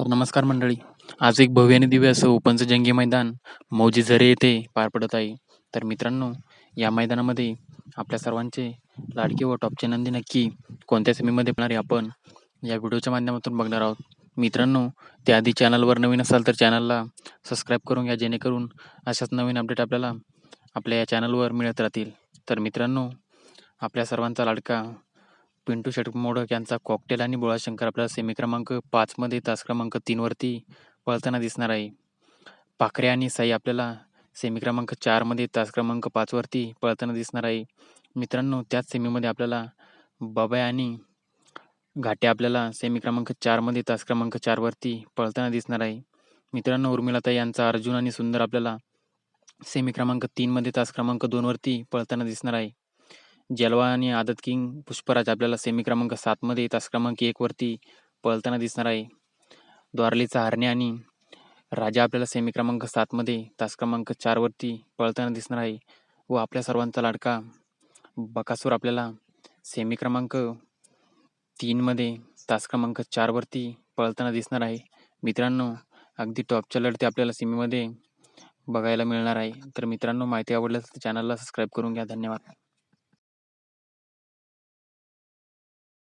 तर नमस्कार मंडळी. आज एक भव्य आणि दिव्य असं ओपनचं जंगी मैदान मौजी झरे येथे पार पडत आहे. तर मित्रांनो या मैदानामध्ये आपल्या सर्वांचे लाडके व टॉपचे नंदी नक्की कोणत्या सेमीमध्ये पडणार आपण या व्हिडिओच्या माध्यमातून बघणार आहोत. मित्रांनो त्याआधी चॅनलवर नवीन असाल तर चॅनलला सबस्क्राईब करून घ्या जेणेकरून अशाच नवीन अपडेट आपल्याला आपल्या या चॅनलवर मिळत राहतील. तर मित्रांनो आपल्या सर्वांचा लाडका पिंटू शेट मोडक यांचा कॉकटेल आणि बोळाशंकर आपल्याला सेमी क्रमांक पाचमध्ये तास क्रमांक तीनवरती पळताना दिसणार आहे. पाखरे आणि साई आपल्याला सेमी क्रमांक चारमध्ये तास क्रमांक पाचवरती पळताना दिसणार आहे. मित्रांनो त्याच सेमीमध्ये आपल्याला बबाय आणि घाटे आपल्याला सेमी क्रमांक चारमध्ये तास क्रमांक चारवरती पळताना दिसणार आहे. मित्रांनो उर्मिलाताई यांचा अर्जुन आणि सुंदर आपल्याला सेमी क्रमांक तीनमध्ये तास क्रमांक दोनवरती पळताना दिसणार आहे. जलवा आणि आदत किंग पुष्पराज आपल्याला सेमी क्रमांक सातमध्ये तास क्रमांक एकवरती पळताना दिसणार आहे. द्वारलीचा हरणे आणि राजा आपल्याला सेमी क्रमांक सातमध्ये तास क्रमांक चारवरती पळताना दिसणार आहे व आपल्या सर्वांचा लाडका बकासूर आपल्याला सेमी क्रमांक तीनमध्ये तास क्रमांक चारवरती पळताना दिसणार आहे. मित्रांनो अगदी टॉपच्या लढती आपल्याला सेमीमध्ये बघायला मिळणार आहे. तर मित्रांनो माहिती आवडल्यास चॅनलला सबस्क्राईब करून घ्या. धन्यवाद.